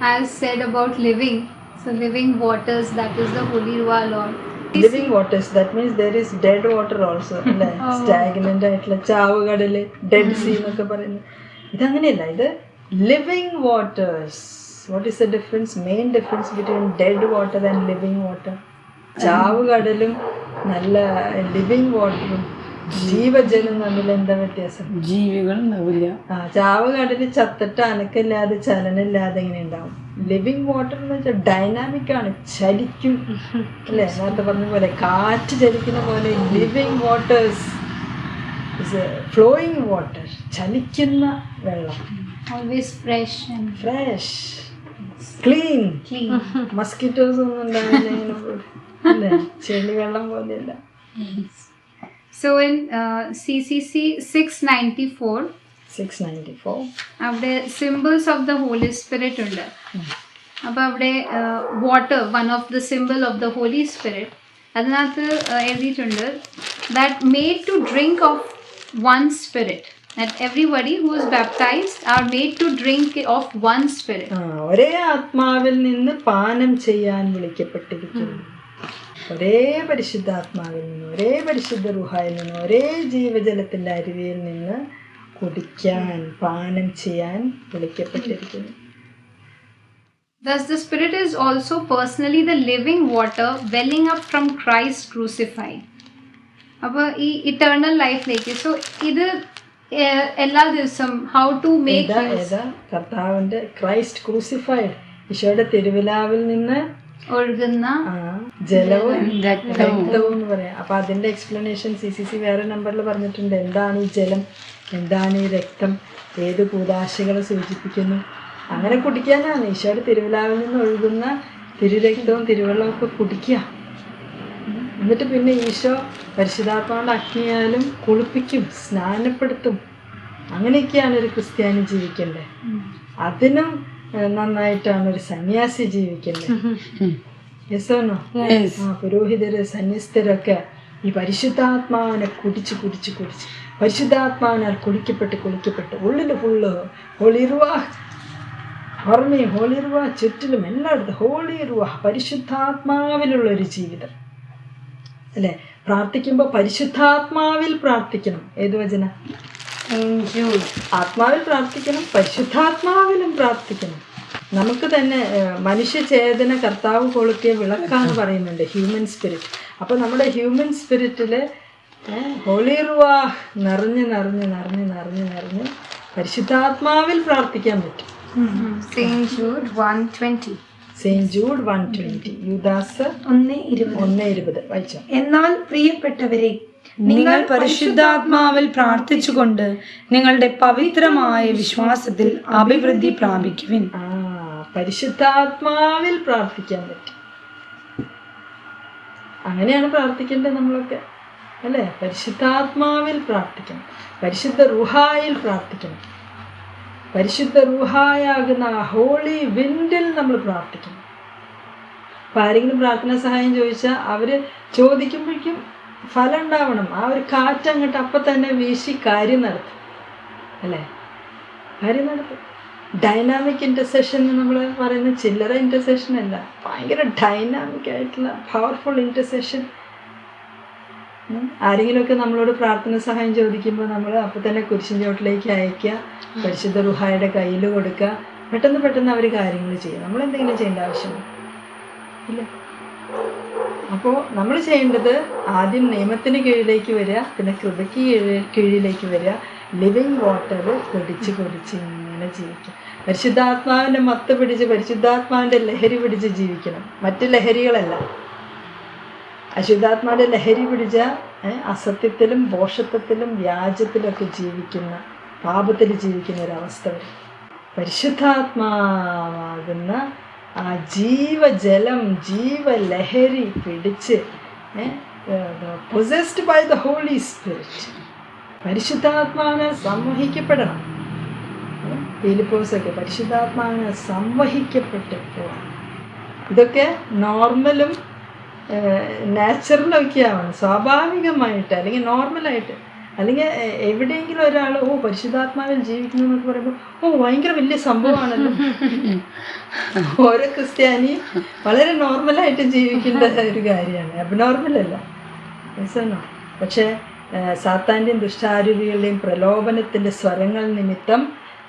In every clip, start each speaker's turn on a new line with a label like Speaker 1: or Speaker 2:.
Speaker 1: as said about living, so living waters, that is the Holy Ruah Lord.
Speaker 2: Living waters that means there is dead water also അല്ലേ. Stagnant ആയിട്ടുള്ള ചാവുകടൽ dead sea എന്നൊക്കെ പറയുന്നത്. ഇതങ്ങനെയല്ല ഇത് living waters what is the difference main difference between dead water and living water ചാവുകടലും നല്ല living വാട്ടറും ജീവജലം തമ്മിൽ എന്താ വ്യത്യാസം?
Speaker 3: ജീവികൾ ഉണ്ടാവില്ല.
Speaker 2: ആ ചാവുകടൽ ചത്തിട്ട് അനക്കല്ലാതെ ചലനമില്ലാതെ ഇങ്ങനെ ഉണ്ടാവും. ലിവിങ് വാട്ടർ എന്ന് വെച്ചാൽ ഡൈനാമിക് ആണ് ചലിക്കും. അല്ലേ? നേരത്തെ പറഞ്ഞ പോലെ കാറ്റ് ചലിക്കുന്ന പോലെ ലിവിങ് വാട്ടേഴ്സ് ഫ്ലോയിങ് വാട്ടർ ചലിക്കുന്ന വെള്ളം.
Speaker 1: Always fresh and
Speaker 2: fresh clean
Speaker 1: clean
Speaker 2: mosquitoes ഒന്നും ഉണ്ടാവില്ല ഇങ്ങനെ പോലെ. അല്ലേ? ചെളി വെള്ളം പോലെയല്ല.
Speaker 1: So in uh, CCC 694,
Speaker 2: six ninety four
Speaker 1: അവിടെ symbols of the Holy Spirit ഉണ്ട്. അപ്പോൾ അവിടെ water one of the symbol of the Holy Spirit അതിനകത്ത് uh, എഴുതിയിട്ടുണ്ട് that made to drink of one spirit that everybody who is baptised are made to drink of one
Speaker 2: spirit ഒരേ ആത്മാവിൽ നിന്ന് പാനം ചെയ്യാൻ വിളിക്കപ്പെട്ടിരിക്കുന്നു. ഒരേ പരിശുദ്ധാത്മാവിൽ നിന്ന് ഒരേ പരിശുദ്ധ റുഹായിൽ നിന്ന് ഒരേ ജീവജലത്തിന്റെ അരുവിയിൽ നിന്ന് കുടിക്കാൻ പാനം ചെയ്യാൻ വിളിക്കപ്പെട്ടിരിക്കുന്നു.
Speaker 1: Thus, the Spirit is also personally the living water welling up from Christ crucified. അപ്പോൾ ഈ ഇറ്റേർണൽ ലൈഫിലേക്ക് സോ ഇത് എല്ലാ ദിവസം ഹൗ ടു മേക്ക്
Speaker 2: കർത്താവിന്റെ ക്രൈസ്റ്റ് ക്രൂസിഫൈഡ് ഈശോയുടെ തിരുവിലാവിൽ നിന്ന്
Speaker 1: ഒഴുകുന്ന
Speaker 2: ജലവും
Speaker 3: രക്തവും.
Speaker 2: എന്ന് പറയാം. അപ്പൊ അതിന്റെ എക്സ്പ്ലനേഷൻ സി സി സി വേറെ നമ്പറിൽ പറഞ്ഞിട്ടുണ്ട്. എന്താണ് ഈ ജലം? എന്താണ് ഈ രക്തം? ഏത് കൂതാശകളെ സൂചിപ്പിക്കുന്നു? അങ്ങനെ കുടിക്കാനാണ്. ഈശോയുടെ തിരുവിലാവിൽ നിന്ന് ഒഴുകുന്ന തിരുരക്തവും തിരുവെള്ളവും ഒക്കെ കുടിക്കുക. എന്നിട്ട് പിന്നെ ഈശോ പരിശുദ്ധാത്മാവിന്റെ അഗ്നിയാലും കുളിപ്പിക്കും സ്നാനപ്പെടുത്തും. അങ്ങനെയൊക്കെയാണ് ഒരു ക്രിസ്ത്യാനി ജീവിക്കേണ്ടത്. അതിനും നന്നായിട്ടാണ് ഒരു സന്യാസി ജീവിക്കേണ്ടത്.
Speaker 3: Yes.
Speaker 2: ആ പുരോഹിതര് സന്യസ്തരൊക്കെ ഈ പരിശുദ്ധാത്മാവിനെ കുടിച്ച് കുടിച്ച് കുടിച്ച്. പരിശുദ്ധാത്മാവിനാൽ കുളിക്കപ്പെട്ട്. കുളിക്കപ്പെട്ട് ഉള്ളിൽ ഫുള്ള് ഹോളിറുവ ഓർമ്മയും ഹോളിറുവ ചുറ്റിലും എല്ലായിടത്തും ഹോളിറുവ പരിശുദ്ധാത്മാവിലുള്ള ഒരു ജീവിതം. അല്ലേ? പ്രാർത്ഥിക്കുമ്പോൾ പരിശുദ്ധാത്മാവിൽ പ്രാർത്ഥിക്കണം. ഏത് വചന? ആത്മാവിൽ പ്രാർത്ഥിക്കണം പരിശുദ്ധാത്മാവിലും പ്രാർത്ഥിക്കണം. നമുക്ക് തന്നെ മനുഷ്യചേതന കർത്താവ് കൊളുത്തിയ വിളക്കാന്ന് പറയുന്നുണ്ട് ഹ്യൂമൻ സ്പിരിറ്റ് അപ്പോൾ നമ്മുടെ ഹ്യൂമൻ സ്പിരിറ്റിൽ ഹോളിറുവാ നിറഞ്ഞ് നിറഞ്ഞ് നിറഞ്ഞ് നിറഞ്ഞ് നിറഞ്ഞ് പരിശുദ്ധാത്മാവിൽ പ്രാർത്ഥിക്കാൻ പറ്റും.
Speaker 1: Saint Jude one twenty
Speaker 2: Saint Jude one twenty യുദാസ്
Speaker 4: ഒന്ന് ഇരുപത്.
Speaker 2: ഒന്ന് ഇരുപത്. വായിച്ചോ.
Speaker 4: എന്നാൽ പ്രിയപ്പെട്ടവരെ
Speaker 3: നിങ്ങൾ പരിശുദ്ധാത്മാവിൽ പ്രാർത്ഥിച്ചുകൊണ്ട് നിങ്ങളുടെ പവിത്രമായ വിശ്വാസത്തിൽ അഭിവൃദ്ധി പ്രാപിക്കുവിൻ.
Speaker 2: ആ. പരിശുദ്ധാത്മാവിൽ പ്രാർത്ഥിക്കാൻ പറ്റും. അങ്ങനെയാണ് പ്രാർത്ഥിക്കേണ്ടത് നമ്മളൊക്കെ അല്ലേ? പരിശുദ്ധാത്മാവിൽ പ്രാർത്ഥിക്കണം. പരിശുദ്ധ റുഹായിൽ പ്രാർത്ഥിക്കണം. പരിശുദ്ധ റുഹായാകുന്ന ഹോളി വിൻഡിൽ നമ്മൾ പ്രാർത്ഥിക്കണം. അപ്പം ആരെങ്കിലും പ്രാർത്ഥനാ സഹായം ചോദിച്ചാൽ അവർ ചോദിക്കുമ്പോഴേക്കും ഫലം ഉണ്ടാവണം. ആ ഒരു കാറ്റ് അങ്ങോട്ട് അപ്പം തന്നെ വീശി കാര്യം നടത്തും. അല്ലേ? കാര്യം നടത്തും. ഡൈനാമിക് ഇന്റർസെഷൻ എന്ന് നമ്മൾ പറയുന്ന ചില്ലറ ഇന്റർസെഷൻ അല്ല. ഭയങ്കര ഡൈനാമിക് ആയിട്ടുള്ള പവർഫുൾ ഇന്റർസെഷൻ ആരെങ്കിലുമൊക്കെ നമ്മളോട് പ്രാർത്ഥന സഹായം ചോദിക്കുമ്പോൾ നമ്മൾ അപ്പോൾ തന്നെ കുരിശിൻ ചോട്ടിലേക്ക് അയക്കുക പരിശുദ്ധ റുഹായുടെ കയ്യിൽ കൊടുക്കുക. പെട്ടെന്ന് പെട്ടെന്ന് അവർ കാര്യങ്ങൾ ചെയ്യും. നമ്മൾ എന്തെങ്കിലും ചെയ്യേണ്ട ആവശ്യമില്ല ഇല്ല. അപ്പോൾ നമ്മൾ ചെയ്യേണ്ടത് ആദ്യം നിയമത്തിന് കീഴിലേക്ക് വരിക. പിന്നെ കൃപയ്ക്ക് കീഴ് കീഴിലേക്ക് വരിക. ലിവിങ് വാട്ടർ കുടിച്ച് കുടിച്ച് ഇങ്ങനെ ജീവിക്കുക പരിശുദ്ധാത്മാവിന്റെ മത്ത് പിടിച്ച് പരിശുദ്ധാത്മാവിന്റെ ലഹരി പിടിച്ച് ജീവിക്കണം. മറ്റ് ലഹരികളല്ല. അശുദ്ധാത്മാവിന്റെ ലഹരി പിടിച്ച അസത്യത്തിലും ദോഷത്വത്തിലും വ്യാജത്തിലൊക്കെ ജീവിക്കുന്ന പാപത്തിൽ ജീവിക്കുന്ന ഒരവസ്ഥ വരും. പരിശുദ്ധാത്മാവാകുന്ന ആ ജീവജലം ജീവലഹരി പിടിച്ച് possessed by the Holy Spirit പരിശുദ്ധാത്മാവിനെ സംവഹിക്കപ്പെടണം ഫിലിപ്പോസൊക്കെ പരിശുദ്ധാത്മാവിനെ സംവഹിക്കപ്പെട്ടപ്പോൾ ഇതൊക്കെ നോർമലും നാച്ചുറലൊക്കെ ആവണം സ്വാഭാവികമായിട്ട് അല്ലെങ്കിൽ നോർമലായിട്ട്. അല്ലെങ്കിൽ എവിടെയെങ്കിലും ഒരാൾ ഓ പരിശുദ്ധാത്മാവിൽ ജീവിക്കുന്നു എന്നൊക്കെ പറയുമ്പോൾ ഓ ഭയങ്കര വലിയ സംഭവമാണല്ലോ. ഓരോ ക്രിസ്ത്യാനി വളരെ നോർമലായിട്ട് ജീവിക്കേണ്ട ഒരു കാര്യമാണ്. മനസ്സിലാണോ പക്ഷേ സാത്താന്റെയും ദുഷ്ടാരൂപികളുടെയും പ്രലോഭനത്തിന്റെ സ്വരങ്ങൾ നിമിത്തം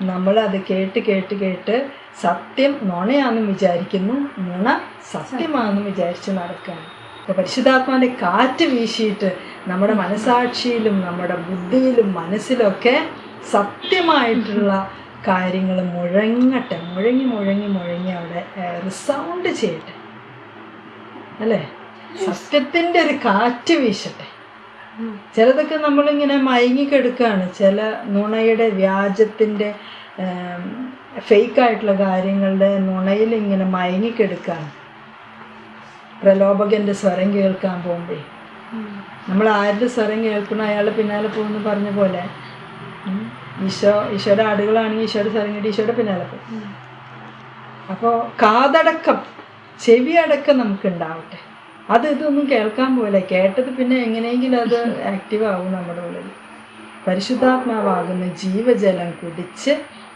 Speaker 2: നമ്മൾ അത് കേട്ട് കേട്ട് കേട്ട് സത്യം നുണയാണെന്ന് വിചാരിക്കുന്നു നുണ സത്യമാണെന്ന് വിചാരിച്ച് നടക്കുകയാണ്. അപ്പോൾ പരിശുദ്ധാത്മാവിന്റെ കാറ്റ് വീശിയിട്ട് നമ്മുടെ മനസാക്ഷിയിലും നമ്മുടെ ബുദ്ധിയിലും മനസ്സിലൊക്കെ സത്യമായിട്ടുള്ള കാര്യങ്ങൾ മുഴങ്ങട്ടെ മുഴങ്ങി മുഴങ്ങി മുഴങ്ങി അവിടെ റിസൗണ്ട് ചെയ്യട്ടെ. അല്ലേ? സത്യത്തിന്റെ ഒരു കാറ്റ് വീശട്ടെ. ചിലതൊക്കെ നമ്മളിങ്ങനെ മയങ്ങിക്കെടുക്കുകയാണ് ചില നുണയുടെ വ്യാജത്തിന്റെ ഫേക്കായിട്ടുള്ള കാര്യങ്ങളുടെ നുണയിൽ ഇങ്ങനെ മയങ്ങിക്കെടുക്കുകയാണ് പ്രലോഭകന്റെ സ്വരം കേൾക്കാൻ പോകുമ്പോഴേ നമ്മൾ ആരുടെ സ്വരം കേൾക്കണം അയാൾ പിന്നാലെ പോകുന്നു പറഞ്ഞ പോലെ. ഈശോ ഈശോയുടെ ആടുകളാണെങ്കിൽ ഈശോയുടെ സ്വരം കേട്ട് ഈശോയുടെ പിന്നാലെ പോകും. അപ്പോൾ കാതടക്കം ചെവി അടക്കം നമുക്ക് ഉണ്ടാവട്ടെ അത് ഇതൊന്നും കേൾക്കാൻ പോയില്ല കേട്ടത് പിന്നെ എങ്ങനെയെങ്കിലും അത് ആക്റ്റീവ് ആവും നമ്മുടെ ഉള്ളിൽ. പരിശുദ്ധാത്മാവാകുന്ന ജീവജലം കുടിച്ച്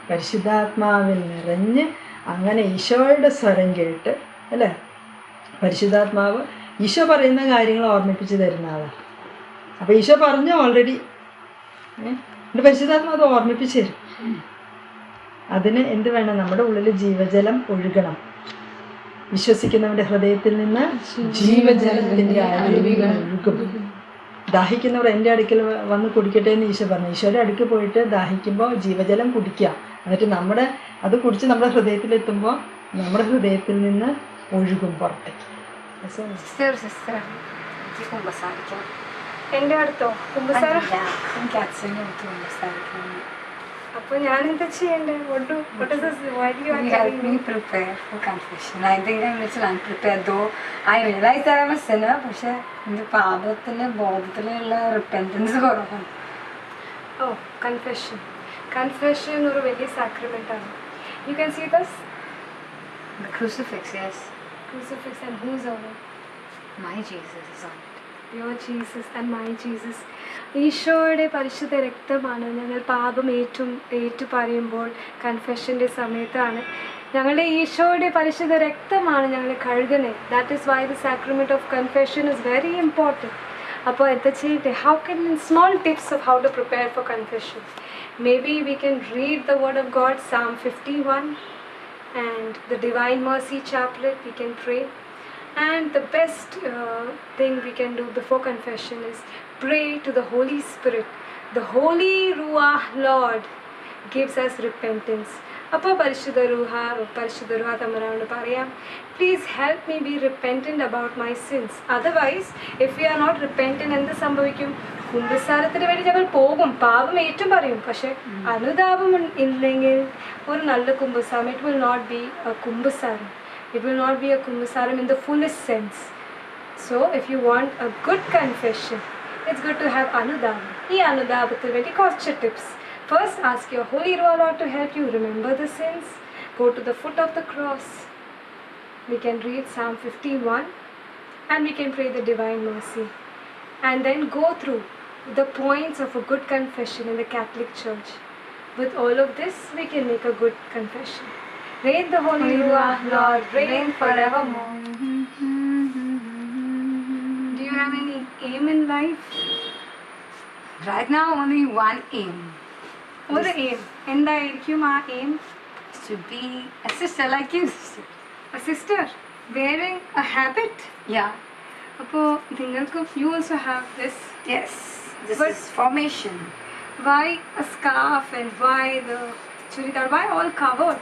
Speaker 2: പരിശുദ്ധാത്മാവിൽ നിറഞ്ഞ് അങ്ങനെ ഈശോയുടെ സ്വരം കേട്ട് അല്ലേ? പരിശുദ്ധാത്മാവ് ഈശോ പറയുന്ന കാര്യങ്ങൾ ഓർമ്മിപ്പിച്ച് തരുന്ന ആളാണ് അപ്പോൾ ഈശോ പറഞ്ഞു ഓൾറെഡി എന്റെ പരിശുദ്ധാത്മാവ് അത് ഓർമ്മിപ്പിച്ച് തരും. അതിന് എന്ത് വേണം? നമ്മുടെ ഉള്ളിൽ ജീവജലം ഒഴുകണം. വിശ്വസിക്കുന്നവന്റെ ഹൃദയത്തിൽ നിന്ന് ജീവജലത്തിന്റെ അരുവികൾ ഒഴുകും. ദാഹിക്കുന്നവർ എന്റെ അടുക്കൽ വന്ന് കുടിക്കട്ടെ എന്ന് ഈശോ പറഞ്ഞു. ഈശോയുടെ അടുക്ക് പോയിട്ട് ദാഹിക്കുമ്പോൾ ജീവജലം കുടിക്കുക. എന്നിട്ട് നമ്മുടെ അത് കുടിച്ച് നമ്മുടെ ഹൃദയത്തിലെത്തുമ്പോൾ നമ്മുടെ ഹൃദയത്തിൽ നിന്ന് ഒഴുകും പുറത്തേക്ക്.
Speaker 5: എന്റെ അടുത്തോ? കുമ്പസാരം?
Speaker 6: എനിക്ക് അച്ഛന്റെ അടുത്ത് കുമ്പസാരിക്കണം.
Speaker 5: അപ്പൊ ഞാൻ എന്താ ചെയ്യണ്ടേ what do what is this why do you
Speaker 6: You
Speaker 5: are
Speaker 6: help
Speaker 5: telling
Speaker 6: me
Speaker 5: me
Speaker 6: prepare for confession. I think I'm little unprepared though. I realize that I'm a sinner, പക്ഷെ എന്റെ പാപത്തിലെ ബോധത്തിലുള്ള റിപ്പന്റൻസ് കുറവാണ്
Speaker 5: oh confession confession ഒരു വലിയ sacrament ആണ് this
Speaker 6: The crucifix, yes.
Speaker 5: crucifix and who's on it
Speaker 6: My Jesus is on it.
Speaker 5: Your Jesus and my Jesus. ഈശോയുടെ പരിശുദ്ധ രക്തമാണ് ഞങ്ങൾ പാപം ഏറ്റും ഏറ്റു പറയുമ്പോൾ കൺഫെഷന്റെ സമയത്താണ്. ഞങ്ങളുടെ ഈശോയുടെ പരിശുദ്ധ രക്തമാണ് ഞങ്ങൾ കഴുകുന്നത്. That is why the sacrament of confession is very important അപ്പോൾ എന്താ ചെയ്യട്ടെ? How can small tips of how to prepare for confession maybe we can read the word of God psalm fifty one and the divine mercy Chaplet. We can pray. And the best uh, thing we can do before confession is pray to the Holy Spirit. The Holy Ruah Lord gives us repentance. അപ്പോൾ പരിശുദ്ധ റൂഹ പരിശുദ്ധ റൂഹ തമ്മനോട് പറയാം please help me be repentant about my sins otherwise if you are not repentant എന്ത് സംഭവിക്കും? കുമ്പസാരത്തിന് വേണ്ടി ഞങ്ങൾ പോകും. പാപം ഏറ്റവും പറയും. പക്ഷെ അനുതാപം ഇല്ലെങ്കിൽ ഒരു നല്ല കുമ്പസാരം. It will not be a It will not be a kumasaram in the fullest sense. So if you want a good confession, it's good to have anudam. Ee The vendi posture tips. First, ask your Holy Lord to help you remember the sins. Go to the foot of the cross. We can read Psalm 51 and we can pray the Divine Mercy. And then go through the points of a good confession in the Catholic Church. With all of this, we can make a good confession. Reign the Holy Ruach, Lord, reign forevermore. Do you have any aim in life?
Speaker 6: Right now, only one aim
Speaker 5: What the aim? എന്തായിരിക്കും ആ aim?
Speaker 6: is to be a sister like you, sister.
Speaker 5: A sister wearing a habit.
Speaker 6: Yeah.
Speaker 5: അപ്പോൾ നിങ്ങൾക്കും you also have this
Speaker 6: Yes. This
Speaker 5: But-
Speaker 6: is formation.
Speaker 5: Why a scarf and why the churidar? Why all covered?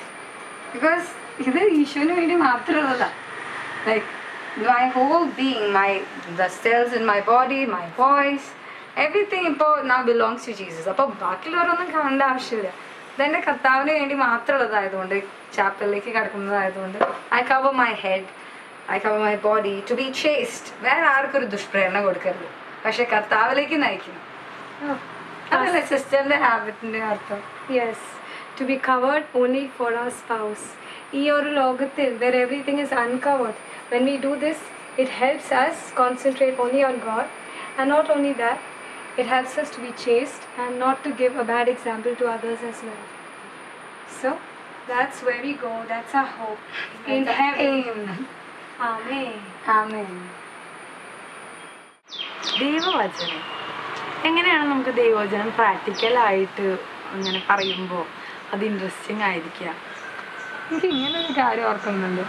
Speaker 6: Because ഇത് ഈശോന് വേണ്ടി മാത്രമുള്ളതാണ് like my whole being my the cells in my body my voice everything ഇപ്പോൾ നാ belongs to Jesus അപ്പോൾ ബാക്കിയുള്ളവരൊന്നും കാണേണ്ട ആവശ്യമില്ല. ഇതെന്റെ കർത്താവിന് വേണ്ടി മാത്രമുള്ളതായതുകൊണ്ട് ചാപ്പലിലേക്ക് കിടക്കുന്നതായതുകൊണ്ട് I cover my head I cover my body to be chaste വേറെ ആർക്കും ഒരു ദുഷ്പ്രേരണ കൊടുക്കരുത്. പക്ഷെ കർത്താവിലേക്ക് നയിക്കണം. അതല്ലേ സിസ്റ്ററിന്റെ ഹാബിറ്റിന്റെ അർത്ഥം?
Speaker 5: Yes, to be covered only for our spouse. ഈ ഒരു ലോകത്തിൽ where everything is uncovered, when we do this, it helps us concentrate only on God. And not only that, it helps us to be chaste and not to give a bad example to others as well. So that's where we go. That's our hope in heaven. Amen.
Speaker 6: Amen.
Speaker 3: ദൈവവചനം എങ്ങനെയാണ് നമുക്ക് ദൈവവചനം പ്രാക്ടിക്കലായിട്ട് അങ്ങനെ പറയുമ്പോൾ അത് interesting ആയിരിക്കുക.
Speaker 6: എനിക്ക് ഇങ്ങനെ ഒരു കാര്യം ഓർക്കുന്നുണ്ട്.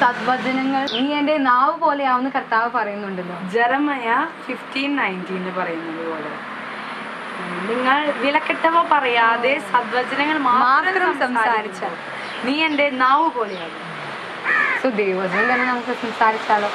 Speaker 6: സദ്വചനങ്ങൾ നീ എന്റെ നാവ് പോലെയാവുന്ന കർത്താവ് പറയുന്നുണ്ടല്ലോ.
Speaker 3: ജറമയ ഫിഫ്റ്റീൻ നയന്റീന് പറയുന്നത് പോലെ. നിങ്ങൾ വിലക്കെട്ടവ പറയാതെ സദ്വചനങ്ങൾ
Speaker 6: മാത്രം
Speaker 3: മാത്രം
Speaker 6: സംസാരിച്ച.
Speaker 3: സംസാരിച്ചാൽ നീ എന്റെ നാവ് പോലെയാകും.
Speaker 6: സോ ദൈവവചനം തന്നെ നമുക്ക് സംസാരിച്ചാലോ?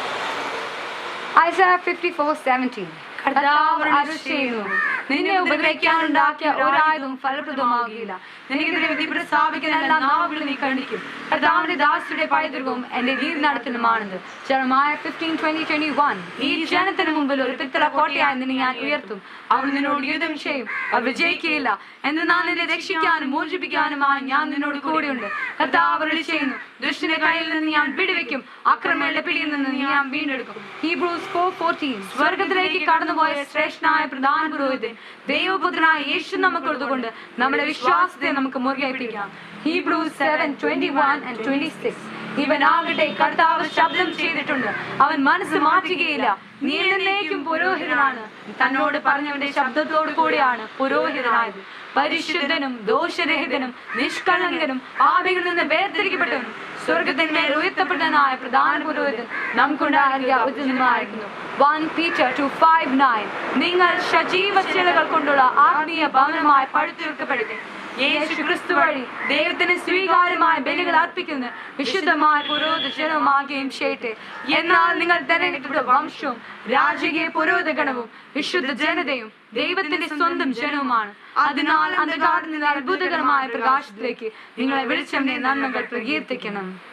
Speaker 6: ഐസ ഫിഫ്റ്റി ഫോർ സെവന്റീൻ കർത്താവ് ചെയ്യുന്നു. നിന്നെ ഉപദ്രവിക്കാൻ ഉണ്ടാക്കിയ ഒരായതും ഫലപ്രദമാകില്ല നിനക്കെതിരെ വിധി പ്രസ്താവിക്കുന്ന നാവുകൾ നീ കണ്ടിക്കും കർത്താവിന്റെ ദാസിയുടെ പൈതൃകവും എന്റെ നീതി നടത്തലുമാണെന്ന് ചെറുമായ ഫിഫ്റ്റീൻ ട്വന്റി ട്വന്റി വൺ ഈ ജനത്തിന് മുമ്പിൽ ഒരു പിത്തള കോട്ടയായി നിന്നെ ഞാൻ ഉയർത്തും. അവർ നിന്നോട് യുദ്ധം ചെയ്യും. അവർ വിജയിക്കുകയില്ല. എന്നാൽ നിന്നെ രക്ഷിക്കാനും മോചിപ്പിക്കാനുമായി ഞാൻ നിന്നോട് കൂടെയുണ്ട്. കർത്താവ് ചെയ്യുന്നു. ദുഷ്ടന്റെ കയ്യിൽ നിന്ന് ഞാൻ പിടിവെക്കും അക്രമങ്ങളുടെ പിടിയിൽ നിന്ന് ഞാൻ വീണ്ടെടുക്കും. ഹീബ്രൂസ് ഫോർ ഫോർട്ടീൻ സ്വർഗത്തിലേക്ക് കടന്നുപോയ ശ്രേഷ്ഠനായ പ്രധാന പുരോഹിതൻ ദൈവപുത്രനായ യേശു നമുക്ക് കൊടുത്തുകൊണ്ട് നമ്മുടെ വിശ്വാസത്തെ നമുക്ക് മുറുകേൽപ്പിക്കാം Hebrew seven twenty one and twenty six ഇവൻ ആകട്ടെ കർത്താവ് ശബ്ദം ചെയ്തിട്ടുണ്ട്. അവൻ മനസ്സ് മാറ്റുകയില്ല. നീ എന്നേക്കും പുരോഹിതനാണ്. തന്നോട് പറഞ്ഞവന്റെ ശബ്ദത്തോടു കൂടിയാണ് പുരോഹിതനായത്. പരിശുദ്ധനും ദോഷരഹിതനും നിഷ്കളങ്കനും ആവികളിൽ നിന്ന് വേർതിരിക്കപ്പെട്ടവനും. സ്വർഗത്തിന്മേൽ ഉയർത്തപ്പെട്ടനായ പ്രധാന പുരോഹിതൻ നമുക്കുണ്ടാകിയ ഉചിതമായിരിക്കുന്നു one Peter two five nine നിങ്ങൾ സജീവ ചിലകൾ കൊണ്ടുള്ള ആത്മീയ ഭവനമായി പടുത്തുയർക്കപ്പെടുത്തി യേശു ക്രിസ്തു വഴി ദൈവത്തിന് സ്വീകാരമായ ബലികൾ അർപ്പിക്കുന്നത് വിശുദ്ധമായ പുരോഹിത ജനവുമാകുകയും ചെയ്യട്ടെ. എന്നാൽ നിങ്ങൾ തെരഞ്ഞെടുത്ത വംശവും രാജകീയ പുരോഹിത ഗണവും വിശുദ്ധ ജനതയും ദൈവത്തിന്റെ സ്വന്തം ജനവുമാണ്. അതിനാൽ അന്ധകാരത്തിൽ നിന്ന് അത്ഭുതകരമായ പ്രകാശത്തിലേക്ക് നിങ്ങളെ വിളിച്ചവന്റെ നന്മകൾ പ്രകീർത്തിക്കണം.